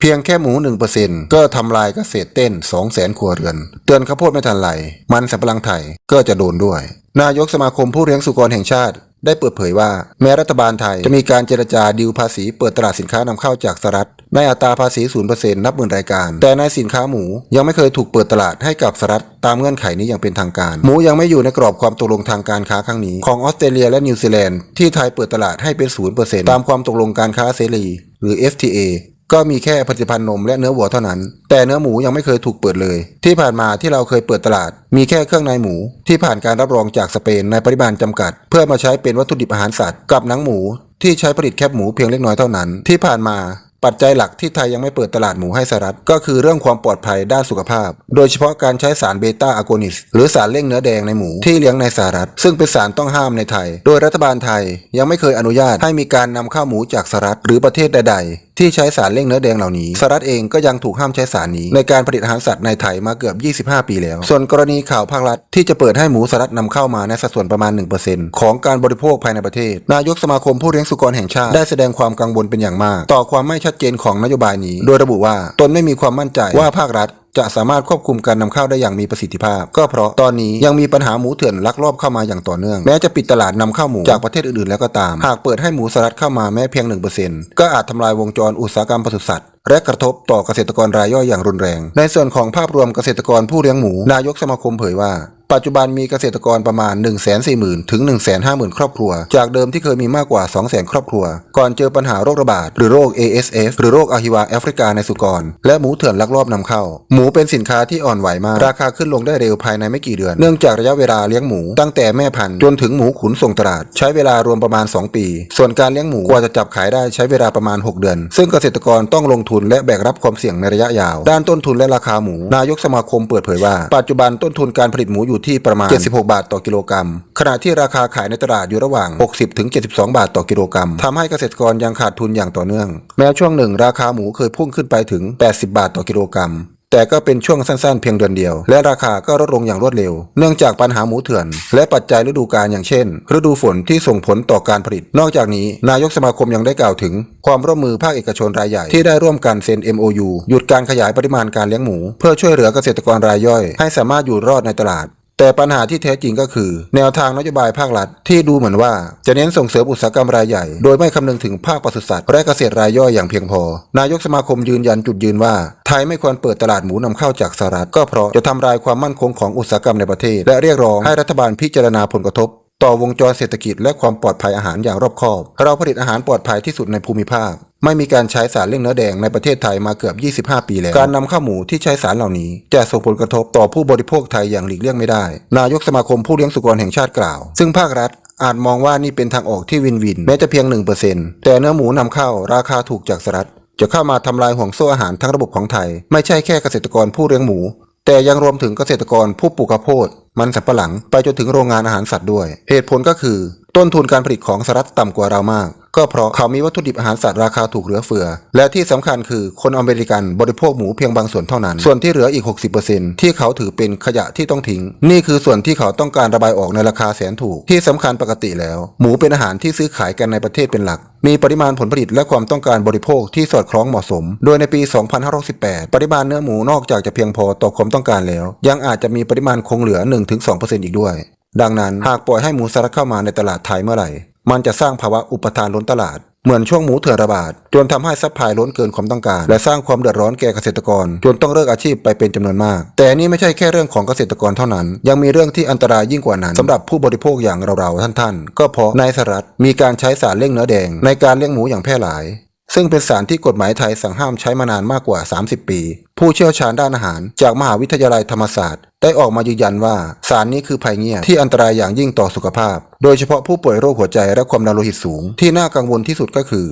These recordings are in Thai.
เพียงแค่หมู 1%ก็ทำลายเกษตรเต้น 200,000 ครัวเรือน เตือนข้าวโพดไม่ทันไร มันสำปะหลังไทยก็จะโดนด้วย นายกสมาคมผู้เลี้ยงสุกรแห่งชาติได้เปิดเผยว่าแม้รัฐบาลไทยจะมีการเจรจาดีลภาษีเปิดตลาดสินค้านำเข้าจากสหรัฐในอัตราภาษี 0%นับหมื่นรายการ แต่ในสินค้าหมูยังไม่เคยถูกเปิดตลาดให้กับสหรัฐตามเงื่อนไขนี้อย่างเป็นทางการ หมูยังไม่อยู่ในกรอบความตกลงทางการค้าครั้งนี้ ของออสเตรเลียและนิวซีแลนด์ที่ไทยเปิดตลาดให้เป็น 0%ตามความตกลงการค้าเสรีหรือ FTA ก็มีแค่ผลิตภัณฑ์นมและเนื้อวัวเท่านั้น แต่เนื้อหมูยังไม่เคยถูกเปิดเลย ที่ผ่านมาที่เราเคยเปิดตลาด มีแค่เครื่องในหมู ที่ผ่านการรับรองจากสเปนในปริมาณจำกัด เพื่อมาใช้เป็นวัตถุดิบอาหารสัตว์กับหนังหมู ที่ใช้ผลิตแคบหมูเพียงเล็กน้อยเท่านั้น ที่ผ่านมาปัจจัยหลักที่ไทยยังไม่เปิดตลาดหมูให้สหรัฐ ก็คือเรื่องความปลอดภัยด้านสุขภาพ โดยเฉพาะการใช้สารเบต้าอะโกนิสหรือสารเร่งเนื้อแดงในหมูที่เลี้ยงในสหรัฐ ซึ่งเป็นสารต้องห้ามในไทย โดยรัฐบาลไทยยังไม่เคยอนุญาตให้มีการนำเข้าหมูจากสหรัฐหรือประเทศใด ที่ใช้สารเร่งเนื้อแดงเหล่านี้สหรัฐเองก็ยังถูกห้ามใช้สารนี้ ในการผลิตอาหารสัตว์ในไทยมาเกือบ 25 ปีแล้ว ส่วนกรณีข่าวภาครัฐที่จะเปิดให้หมูสหรัฐนำเข้ามาในสัดส่วนประมาณ 1%ของการบริโภคภายในประเทศ นายกสมาคมผู้เลี้ยงสุกรแห่งชาติได้แสดงความกังวลเป็นอย่างมาก ต่อความไม่ชัดเจนของนโยบายนี้ โดยระบุว่าตนไม่มีความมั่นใจว่าภาครัฐ จะสามารถควบคุมการนำเข้าได้อย่างมีประสิทธิภาพ ก็เพราะตอนนี้ยังมีปัญหาหมูเถื่อนลักลอบเข้ามาอย่างต่อเนื่อง แม้จะปิดตลาดนำเข้าหมูจากประเทศอื่นๆแล้วก็ตาม หากเปิดให้หมูสหรัฐเข้ามาแม้เพียง 1%ก็อาจทำลายวงจรอุตสาหกรรมปศุสัตว์และกระทบต่อเกษตรกรรายย่อยอย่างรุนแรง ในส่วนของภาพรวมเกษตรกรผู้เลี้ยงหมู นายกสมาคมเผยว่า ปัจจุบันมีเกษตรกรประมาณ 1 4 0 0 0 0 ถึง 1 5 0 0 0 0 ครอบครัว จากเดิมที่เคยมีมากกว่า 2 0 0 0 0 0 ครอบครัว ก่อนเจอปัญหาโรคระบาด หรือโรค ASF หรือโรคอหิวาแอฟริกาในสุกร และหมูเถื่อนลักลอบนำเข้า หมูเป็นสินค้าที่อ่อนไหวมาก ราคาขึ้นลงได้เร็วภายในไม่กี่เดือน เนื่องจากระยะเวลาเลี้ยงหมูตั้งแต่แม่พันธุ์จนถึงหมูขุนส่งตลาด ใช้เวลารวมประมาณ 2 ปี ส่วนการเลี้ยงหมูกว่าจะจับขายได้ใช้เวลาประมาณ 6 เดือน ซึ่งเกษตรกรต้องลงทุนและแบกรับความเสี่ยงในระยะยาว ด้านต้นทุนและราคาหมู นายกสมาคมเปิดเผยว่า ปัจจุบันต้นทุนการผลิตหมูอยูู่่ที่ประมาณ 76 บาทต่อกิโลกรัม ขณะที่ราคาขายในตลาดอยู่ระหว่าง 60ถึง72 บาทต่อกิโลกรัมทำให้เกษตรกรยังขาดทุนอย่างต่อเนื่อง แม้ช่วงหนึ่งราคาหมูเคยพุ่งขึ้นไปถึง 80 บาทต่อกิโลกรัมแต่ก็เป็นช่วงสั้นๆเพียงเดือนเดียว และราคาก็ลดลงอย่างรวดเร็ว เนื่องจากปัญหาหมูเถื่อน และปัจจัยฤดูกาลอย่างเช่น ฤดูฝนที่ส่งผลต่อการผลิต นอกจากนี้นายกสมาคมยังได้กล่าวถึง ความร่วมมือภาคเอกชนรายใหญ่ ที่ได้ร่วมกันเซ็น MOU หยุดการขยายปริมาณการเลี้ยงหมู เพื่อช่วยเหลือเกษตรกรรายย่อย ให้สามารถอยู่รอดในตลาด แต่ปัญหาที่แท้จริงก็คือ แนวทางนโยบายภาครัฐ ที่ดูเหมือนว่าจะเน้นส่งเสริมอุตสาหกรรมรายใหญ่ โดยไม่คำนึงถึงภาคปศุสัตว์และเกษตรรายย่อยอย่างเพียงพอ นายกสมาคมยืนยันจุดยืนว่า ไทยไม่ควรเปิดตลาดหมูนำเข้าจากสหรัฐก็เพราะจะทำลายความมั่นคงของอุตสาหกรรมในประเทศ และเรียกร้องให้รัฐบาลพิจารณาผลกระทบ ต่อวงจรเศรษฐกิจและความปลอดภัยอาหารอย่างรอบคอบ เราผลิตอาหารปลอดภัยที่สุดในภูมิภาค ไม่มีการใช้สารเร่งเนื้อแดงในประเทศไทยมาเกือบ 25 ปีแล้ว การนำเข้าวหมูที่ใช้สารเหล่านี้ จะส่งผลกระทบต่อผู้บริโภคไทยอย่างหลีกเลี่ยงไม่ได้ นายกสมาคมผู้เลี้ยงสุกรแห่งชาติกล่าว ซึ่งภาครัฐอาจมองว่านี่เป็นทางออกที่วินวิน แม้จะเพียง 1%แต่เนื้อหมูนำเข้าราคาถูกจากสหรัฐจะเข้ามาทำลายห่วงโซ่อาหารทั้งระบบของไทย ไม่ใช่แค่เกษตรกรผู้เลี้ยงหมู แต่ยังรวมถึงเกษตรกรผู้ปลูกข้าวโพด มันสำปะหลังไปจนถึงโรงงานอาหารสัตว์ด้วย เหตุผลก็คือ ต้นทุนการผลิตของสหรัฐต่ำกว่าเรามาก ก็เพราะเขามีวัตถุดิบอาหารสัตว์ราคาถูกเหลือเฟือ และที่สำคัญคือคนอเมริกันบริโภคหมูเพียงบางส่วนเท่านั้น ส่วนที่เหลืออีก 60%ที่เขาถือเป็นขยะที่ต้องทิ้ง นี่คือส่วนที่เขาต้องการระบายออกในราคาแสนถูก ที่สำคัญปกติแล้ว หมูเป็นอาหารที่ซื้อขายกันในประเทศเป็นหลัก มีปริมาณผลผลิตและความต้องการบริโภคที่สอดคล้องเหมาะสม โดยในปี 2518ปริมาณเนื้อหมูนอกจากจะเพียงพอต่อความต้องการแล้ว ยังอาจจะมีปริมาณคงเหลือ 1-2%อีกด้วย ดังนั้นหากปล่อยให้หมูสหรัฐเข้ามาในตลาดไทยเมื่อไหร่ มันจะสร้างภาวะอุปทานล้นตลาด เหมือนช่วงหมูเถื่อนระบาด จนทำให้ซัพพลายล้นเกินความต้องการ และสร้างความเดือดร้อนแก่เกษตรกร จนต้องเลิกอาชีพไปเป็นจำนวนมาก แต่นี่ไม่ใช่แค่เรื่องของเกษตรกรเท่านั้น ยังมีเรื่องที่อันตรายยิ่งกว่านั้นสำหรับผู้บริโภคอย่างเราๆท่านๆ ก็เพราะนายสรัฐมีการใช้สารเร่งเนื้อแดง ในการเลี้ยงหมูอย่างแพร่หลาย ซึ่งเป็นสารที่กฎหมายไทยสั่งห้ามใช้มานานมากกว่า 30 ปี ผู้เชี่ยวชาญด้านอาหาร จากมหาวิทยาลัยธรรมศาสตร์ ได้ออกมายืนยันว่าสารนี้คือภัยเงียบที่อันตรายอย่างยิ่งต่อสุขภาพ โดยเฉพาะผู้ป่วยโรคหัวใจและความดันโลหิตสูง ที่น่ากังวลที่สุดก็คือ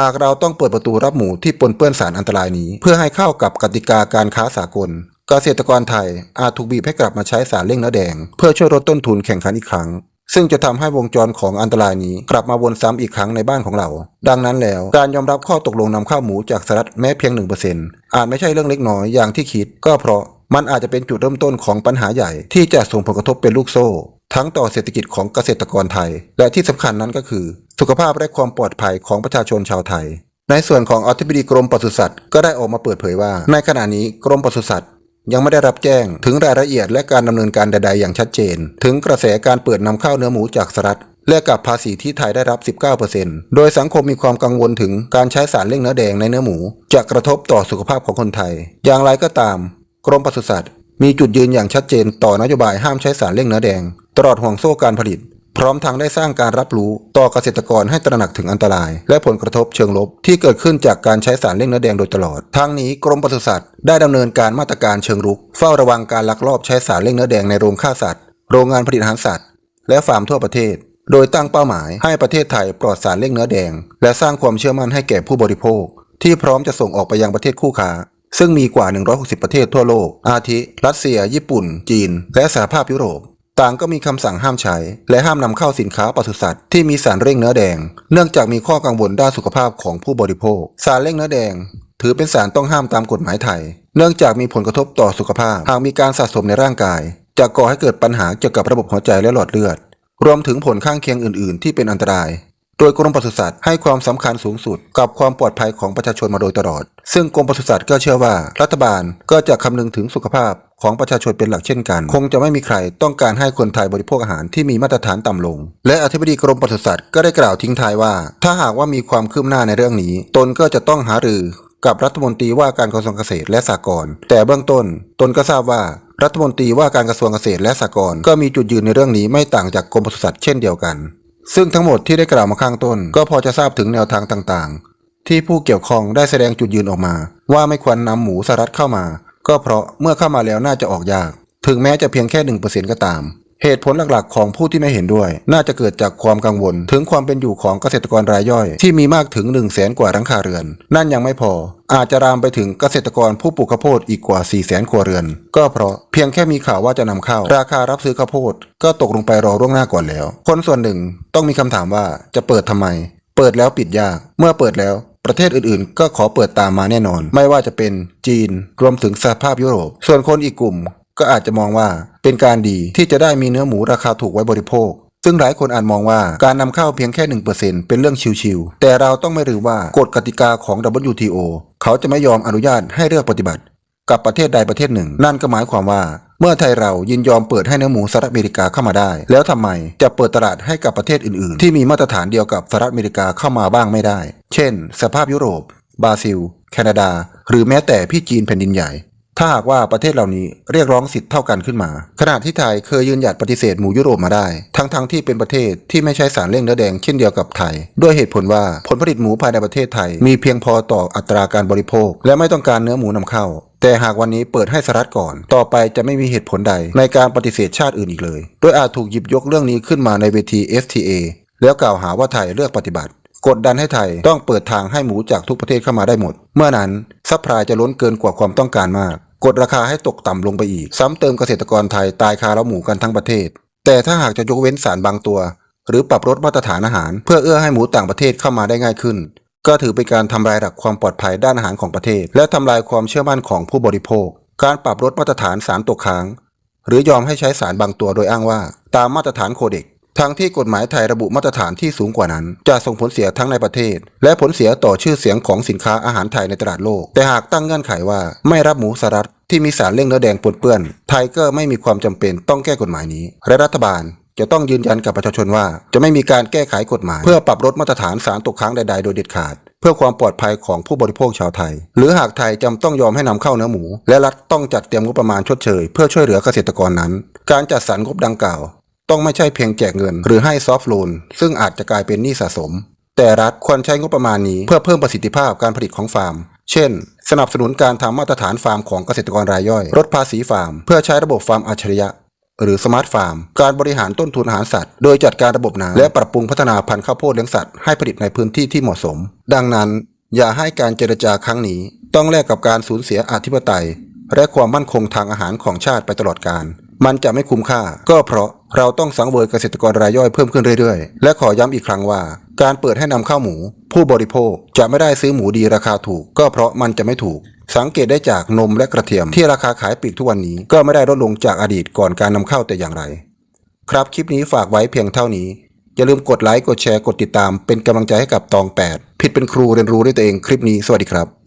หากเราต้องเปิดประตูรับหมูที่ปนเปื้อนสารอันตรายนี้ เพื่อให้เข้ากับกติกาการค้าสากลเกษตรกรไทยอาจถูกบีบให้กลับมาใช้สารเร่งเนื้อแดง เพื่อช่วยลดต้นทุนแข่งขันอีกครั้ง ซึ่งจะทำให้วงจรของอันตรายนี้ กลับมาวนซ้ำอีกครั้งในบ้านของเรา ดังนั้นแล้วการยอมรับข้อตกลงนำเข้าวหมูจากสหรัฐแม้เพียง 1%อาจไม่ใช่เรื่องเล็กน้อยอย่างที่คิด ก็เพราะมันอาจจะเป็นจุดเริ่มต้นของปัญหาใหญ่ ที่จะส่งผลกระทบเป็นลูกโซ่ ทั้งต่อเศรษฐกิจของเกษตรกรไทย และที่สำคัญนั้นก็คือ สุขภาพและความปลอดภัยของประชาชนชาวไทย ในส่วนของอธิบดีกรมปศุสัตว์ก็ได้ออกมาเปิดเผยว่า ในขณะนี้กรมปศุสัตว์ ยังไม่ได้รับแจ้ง ถึงรายละเอียดและการดำเนินการใดๆอย่างชัดเจน ถึงกระแสการเปิดนำเข้าเนื้อหมูจากสหรัฐและกับภาษีที่ไทยได้รับ 19%โดยสังคมมีความกังวลถึงการใช้สารเร่งเนื้อแดงในเนื้อหมู จะกระทบต่อสุขภาพของคนไทย อย่างไรก็ตาม กรมปศุสัตว์มีจุดยืนอย่างชัดเจนต่อนโยบายห้ามใช้สารเร่งเนื้อแดง ตลอดห่วงโซ่การผลิต พร้อมทั้งได้สร้างการรับรู้ต่อเกษตรกรให้ตระหนักถึงอันตราย และผลกระทบเชิงลบ ที่เกิดขึ้นจากการใช้สารเร่งเนื้อแดงโดยตลอด ทั้งนี้กรมปศุสัตว์ได้ดำเนินการมาตรการเชิงรุก เฝ้าระวังการลักลอบใช้สารเร่งเนื้อแดงในโรงฆ่าสัตว์ โรงงานผลิตอาหารสัตว์ และฟาร์มทั่วประเทศ โดยตั้งเป้าหมายให้ประเทศไทยปลอดสารเร่งเนื้อแดง และสร้างความเชื่อมั่นให้แก่ผู้บริโภค ที่พร้อมจะส่งออกไปยังประเทศคู่ค้าซึ่งมีกว่า 160 ประเทศทั่วโลก อาทิ รัสเซีย ญี่ปุ่น จีน และสหภาพยุโรป ต่างก็มีคำสั่งห้ามใช้ และห้ามนำเข้าสินค้าปศุสัตว์ที่มีสารเร่งเนื้อแดง เนื่องจากมีข้อกังวลด้านสุขภาพของผู้บริโภค สารเร่งเนื้อแดง ถือเป็นสารต้องห้ามตามกฎหมายไทย เนื่องจากมีผลกระทบต่อสุขภาพ หากมีการสะสมในร่างกาย จะก่อให้เกิดปัญหาเกี่ยวกับระบบหัวใจและหลอดเลือด รวมถึงผลข้างเคียงอื่น ๆ ที่เป็นอันตราย โดยกรมปศุสัตว์ให้ความสำคัญสูงสุด กับความปลอดภัยของประชาชนมาโดยตลอด ซึ่งกรมปศุสัตว์ก็เชื่อว่า รัฐบาลก็จะคำนึงถึงสุขภาพของประชาชนเป็นหลักเช่นกัน คงจะไม่มีใครต้องการให้คนไทยบริโภคอาหารที่มีมาตรฐานต่ำลง และอธิบดีกรมปศุสัตว์ก็ได้กล่าวทิ้งท้ายว่า ถ้าหากว่ามีความคืบหน้าในเรื่องนี้ ตนก็จะต้องหารือกับรัฐมนตรีว่าการกระทรวงเกษตรและสหกรณ์แต่เบื้องต้น ตนก็ทราบว่ารัฐมนตรีว่าการกระทรวงเกษตรและสหกรณ์ก็มีจุดยืนในเรื่องนี้ไม่ต่างจากกรมปศุสัตว์เช่นเดียวกัน ซึ่งทั้งหมดที่ได้กล่าวมาข้างต้น ก็พอจะทราบถึงแนวทางต่างๆ ที่ผู้เกี่ยวข้องได้แสดงจุดยืนออกมา ว่าไม่ควรนำหมูสหรัฐเข้ามา ก็เพราะเมื่อเข้ามาแล้วน่าจะออกยาก ถึงแม้จะเพียงแค่หนึ่งเปอร์เซ็นต์ก็ตาม เหตุผลหลักๆ ของผู้ที่ไม่เห็นด้วย น่าจะเกิดจากความกังวล ถึงความเป็นอยู่ของเกษตรกรรายย่อย ที่มีมากถึง1นึ่งแสนกว่ารังคาเรือน นั่นยังไม่พอ อาจจะรามไปถึงเกษตรกรผู้ปลูกข้าวโพดอีกกว่า4ี่แสนครัวเรือน ก็เพราะเพียงแค่มีข่าวว่าจะนำเข้า ราคารับซื้อข้าวโพดก็ตกลงไปรอล่วงหน้าก่อนแล้ว คนส่วนหนึ่งต้องมีคำถามว่าจะเปิดทำไม เปิดแล้วปิดยาก เมื่อเปิดแล้วประเทศอื่นๆ ก็ขอเปิดตามมาแน่นอน ไม่ว่าจะเป็นจีน รวมถึงสหภาพยุโรป ส่วนคนอีกกลุ่ม ก็อาจจะมองว่าเป็นการดีที่จะได้มีเนื้อหมูราคาถูกไว้บริโภค ซึ่งหลายคนอาจมองว่าการนำเข้าเพียงแค่ 1%เป็นเรื่องชิวๆแต่เราต้องไม่ลืมว่ากฎกติกาของ WTO เขาจะไม่ยอมอนุญาตให้เลือกปฏิบัติ กับประเทศใดประเทศหนึ่ง นั่นก็หมายความว่า เมื่อไทยเรายินยอมเปิดให้เนื้อหมูสหรัฐอเมริกาเข้ามาได้ แล้วทำไมจะเปิดตลาดให้กับประเทศอื่นๆ ที่มีมาตรฐานเดียวกับสหรัฐอเมริกาเข้ามาบ้างไม่ได้ เช่น สภาพยุโรป บราซิล แคนาดา หรือแม้แต่พี่จีนแผ่นดินใหญ่ ถ้าหากว่าประเทศเหล่านี้เรียกร้องสิทธิ์เท่ากันขึ้นมา ขณะที่ไทยเคยยืนหยัดปฏิเสธหมูยุโรปมาได้ ทั้งๆทที่เป็นประเทศที่ไม่ใช้สารเร่งเนื้อแดงเช่นเดียวกับไทย ด้วยเหตุผลว่าผลผลิตหมูภายในประเทศไทย มีเพียงพอต่ออัตราการบริโภค และไม่ต้องการเนื้อหมูนำเข้าแต่หากวันนี้เปิดให้สหรัฐก่อน ต่อไปจะไม่มีเหตุผลใดในการปฏิเสธชาติอื่นอีกเลย โดยอาจถูกหยิบยกเรื่องนี้ขึ้นมาในเวที FTA แล้วกล่าวหาว่าไทยเลือกปฏิบัติ กดดันให้ไทยต้องเปิดทางให้หมูจากทุกประเทศเข้ามาได้หมด เมื่อนั้นซัพพลายจะล้นเกินกว่าความต้องการมาก กดราคาให้ตกต่ำลงไปอีก ซ้ำเติมเกษตรกรไทยตายคาเล้าหมูกันทั้งประเทศ แต่ถ้าหากจะยกเว้นสารบางตัว หรือปรับลดมาตรฐานอาหาร เพื่อเอื้อให้หมูต่างประเทศเข้ามาได้ง่ายขึ้น ก็ถือเป็นการทำลายหลักความปลอดภัยด้านอาหารของประเทศ และทำลายความเชื่อมั่นของผู้บริโภค การปรับลดมาตรฐานสารตกค้าง หรือยอมให้ใช้สารบางตัวโดยอ้างว่า ตามมาตรฐานโคเด็กทั้งที่กฎหมายไทยระบุมาตรฐานที่สูงกว่านั้น จะส่งผลเสียทั้งในประเทศ และผลเสียต่อชื่อเสียงของสินค้าอาหารไทยในตลาดโลก แต่หากตั้งเงื่อนไขว่าไม่รับหมูสหรัฐ ที่มีสารเร่งเนื้อแดงปนเปื้อน ไทยก็ไม่มีความจำเป็นต้องแก้กฎหมายนี้ และรัฐบาลจะต้องยืนยันกับประชาชนว่า จะไม่มีการแก้ไขกฎหมาย เพื่อปรับลดมาตรฐานสารตกค้างใด ๆ โดยเด็ดขาด เพื่อความปลอดภัยของผู้บริโภคชาวไทย หรือหากไทยจำต้องยอมให้นำเข้าเนื้อหมู และรัฐต้องจัดเตรียมงบประมาณชดเชยเพื่อช่วยเหลือเกษตรกรนั้น การจัดสรรงบดังกล่าว ต้องไม่ใช่เพียงแจกเงิน หรือให้ซอฟท์โลนซึ่งอาจจะกลายเป็นหนี้สะสม แต่รัฐควรใช้งบประมาณนี้เพื่อเพิ่มประสิทธิภาพการผลิตของฟาร์ม เช่น สนับสนุนการทำมาตรฐานฟาร์มของเกษตรกรรายย่อยลดภาษีฟาร์ม เพื่อใช้ระบบฟาร์มอัจฉริยะ หรือสมาร์ทฟาร์ม การบริหารต้นทุนอาหารสัตว์ โดยจัดการระบบน้ำและปรับปรุงพัฒนาพันธุ์ข้าวโพดเลี้ยงสัตว์ให้ผลิตในพื้นที่ที่เหมาะสม ดังนั้น อย่าให้การเจรจาครั้งนี้ ต้องแลกกับการสูญเสียอธิปไตย และความมั่นคงทางอาหารของชาติไปตลอดกาลมันจะไม่คุ้มค่า ก็เพราะเราต้องสังเวยเกษตรกรรายย่อยเพิ่มขึ้นเรื่อยๆ และขอย้ำอีกครั้งว่า การเปิดให้นำข้าวหมู ผู้บริโภคจะไม่ได้ซื้อหมูดีราคาถูก ก็เพราะมันจะไม่ถูก สังเกตได้จากนมและกระเทียมที่ราคาขายปลีกทุกวันนี้ก็ไม่ได้ลดลงจากอดีตก่อนการนำเข้าแต่อย่างไร ครับคลิปนี้ฝากไว้เพียงเท่านี้ อย่าลืมกดไลค์กดแชร์กดติดตาม เป็นกำลังใจให้กับตอง 8 ผิดเป็นครูเรียนรู้ด้วยตัวเองคลิปนี้สวัสดีครับ